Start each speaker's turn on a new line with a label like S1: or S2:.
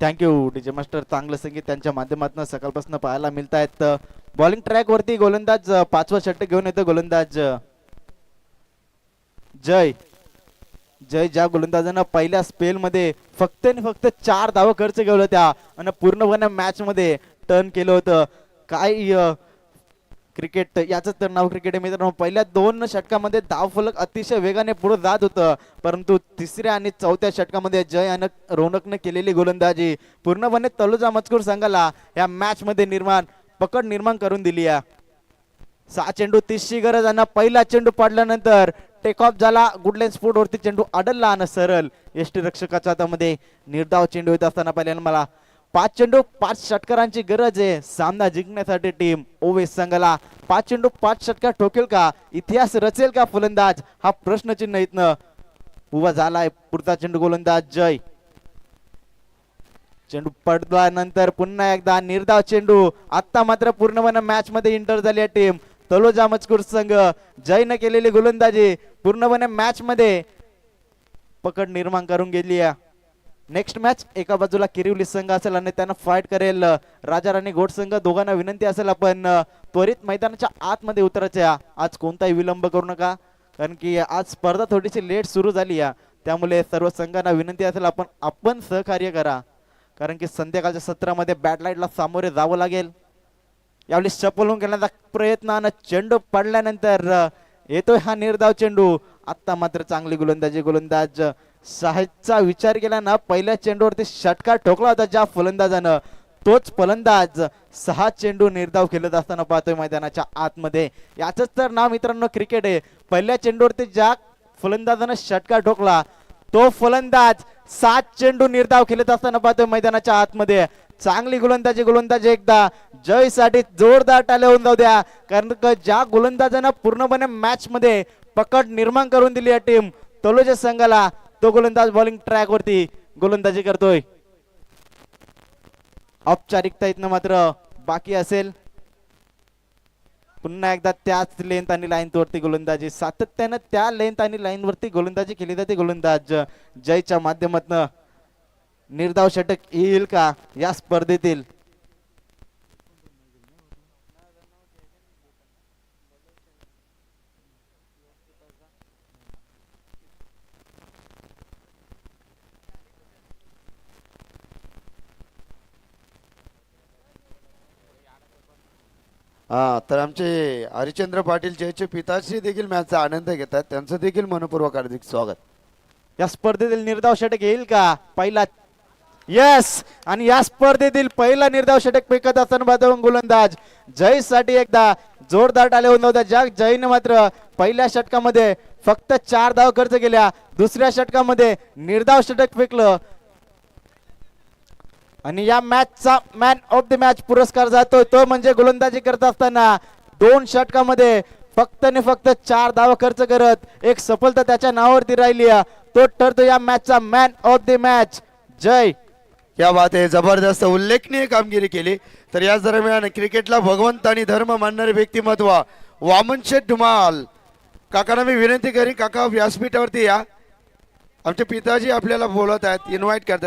S1: Thank you DJ master चांगलं संगीत त्यांच्या माध्यमातून सकाळपासून पाहायला मिळत आहेत बॉलिंग ट्रॅक वरती गोलंदाज पाचवा षटक घेऊन येतो गोलंदाज. जय. जय ज्या गोलंदाजानं पहिल्या स्पेल मध्ये फक्त आणि फक्त चार धाव खर्च केलं होत्या. आणि पूर्णपणे मॅच मध्ये टर्न केलं होतं. काय क्रिकेट याचंच तर नाव क्रिकेट आहे मित्रांनो. पहिल्या दोन षटकामध्ये धाव फलक अतिशय वेगाने पुढे जात होतं. परंतु तिसऱ्या आणि चौथ्या षटकामध्ये जय आणि रोनकने केलेली गोलंदाजी पूर्णपणे तलुजा मजकूर संघाला या मॅचमध्ये निर्माण पकड निर्माण करून दिली आहे. सहा चेंडू तीसची गरज आणि पहिला चेंडू पडल्यानंतर टेक ऑफ झाला. गुडलेन स्पोर्ट वरती चेंडू अडलला आणि सरळ. यष्टी रक्षकाच्या हातामध्ये निर्धाव चेंडू येत असताना पहिल्यांदा मला पाच चेंडू पाच षटकारांची गरज आहे. सामना जिंकण्यासाठी टीम ओवेस संघाला पाच चेंडू पाच षटकार ठोकेल का? इतिहास रचेल का फलंदाज? हा प्रश्नचिन्ह इथनं उभा झालाय पुढचा चेंडू गोलंदाज जय. चेंडू पडल्यानंतर पुन्हा एकदा निर्धाव चेंडू. आता मात्र पूर्णपणे मॅच मध्ये इंटर झाली आहे टीम तलोजा मजकूर संघ जयनं केलेली गोलंदाजी पूर्णपणे मॅच मध्ये पकड निर्माण करून गेली आहे. नेक्स्ट मॅच एका बाजूला किरिवली संघ असेल आणि त्यांना फाईट करेल राजा राणी घोट संघ. दोघांना विनंती असेल आपण त्वरित मैदानाच्या आतमध्ये उतरायच्या. आज कोणताही विलंब करू नका कारण की आज स्पर्धा थोडीशी लेट सुरू झाली या. त्यामुळे सर्व संघांना विनंती असेल आपण आपण सहकार्य करा. कारण की संध्याकाळच्या सत्रामध्ये बॅटलाईटला सामोरे जावं लागेल. यावेळी चपलून घेण्याचा प्रयत्न आणि चेंडू पडल्यानंतर येतोय हा निर्धाव चेंडू. आता मात्र चांगली गोलंदाजी गोलंदाज साहेबचा विचार केला ना पहिल्या चेंडूवरती षटकार ठोकला होता ज्या फलंदाजानं. तोच फलंदाज सहा चेंडू निर्धाव खेळत असताना पाहतोय मैदानाच्या आतमध्ये. याचंच तर नाव मित्रांनो क्रिकेट आहे. पहिल्या चेंडूवरती ज्या फलंदाजानं षटकार ठोकला तो फलंदाज सात चेंडू निर्धाव खेळत असताना पाहतोय मैदानाच्या आतमध्ये. चांगली गोलंदाजी गोलंदाजी एकदा. जयसाठी जोरदार टाळ्या होऊन जाऊ द्या. कारण का ज्या गोलंदाजानं पूर्णपणे मॅच मध्ये पकड निर्माण करून दिली आहे टीम तलोजा संघाला तो गोलंदाज बॉलिंग ट्रॅक वरती गोलंदाजी करतोय. औपचारिकता इथनं मात्र बाकी असेल. पुन्हा एकदा त्याच लेंथ आणि लाईन वरती गोलंदाजी. सातत्यानं त्या लेंथ आणि लाईन वरती गोलंदाजी केली जाते गोलंदाज. जयच्या माध्यमातून. निर्धाव षटक येईल का? या स्पर्धेतील.
S2: हा तर आमचे हरिचंद्र पाटील जयचे पिताश्री देखील मॅचचा आनंद घेतात त्यांचं देखील मनपूर्वक हार्दिक स्वागत.
S1: या स्पर्धेतील निर्धाव षटक येईल का? पहिला यस आणि या स्पर्धेतील पहिला निर्धाव षटक फेकत असताना पाहतो गोलंदाज जयसाठी एकदा जोरदार टाले होऊन होता. ज्या जयने मात्र पहिल्या षटकामध्ये फक्त चार धाव खर्च केल्या दुसऱ्या षटकामध्ये निर्धाव षटक फेकलं आणि या मॅचचा मॅन ऑफ द मॅच पुरस्कार जातोय तो म्हणजे गोलंदाजी करत असताना दोन षटकामध्ये फक्त आणि फक्त चार धावा खर्च करत एक सफलता त्याच्या नावावरती राहिली तो ठरतो या मॅचचा man of the match Jay.
S2: या बात आहे जबरदस्त उल्लेखनीय कामगिरी केली. तर याच दरम्यान क्रिकेटला भगवंत आणि धर्म मानणारे व्यक्तिमत्व वामन शेठ धुमाल. काकांना मी विनंती करीन काका व्यासपीठावरती या. आमचे पिताजी आपल्याला बोलत आहेत इन्व्हाइट करतात.